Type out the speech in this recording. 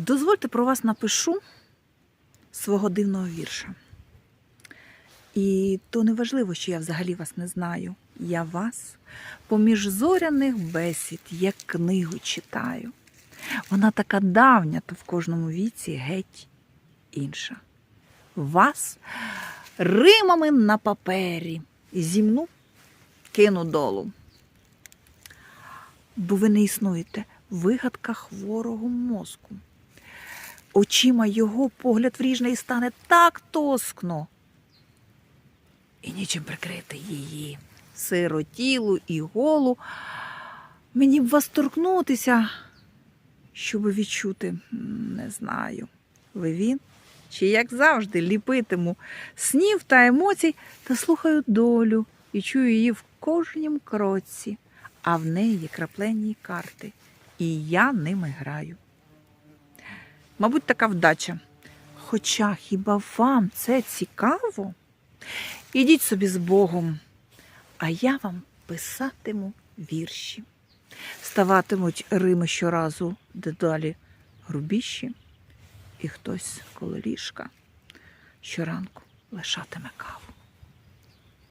Дозвольте про вас напишу свого дивного вірша. І то не важливо, що я взагалі вас не знаю. Я вас поміж зоряних бесід, як книгу читаю. Вона така давня, то в кожному віці геть інша. Вас римами на папері зімну кину долу. Бо ви не існуєте вигадка хворого мозку. Очима його погляд вріжний стане так тоскно. І нічим прикрити її сиротілу і голу. Мені б вас торкнутися, щоб відчути, не знаю, ви він чи як завжди ліпитиму снів та емоцій та слухаю долю і чую її в кожнім кроці, а в неї краплені карти, і я ними граю. Мабуть, така вдача. Хоча хіба вам це цікаво? Ідіть собі з Богом, а я вам писатиму вірші. Ставатимуть Рими щоразу дедалі грубіші, і хтось коло ліжка щоранку лишатиме каву.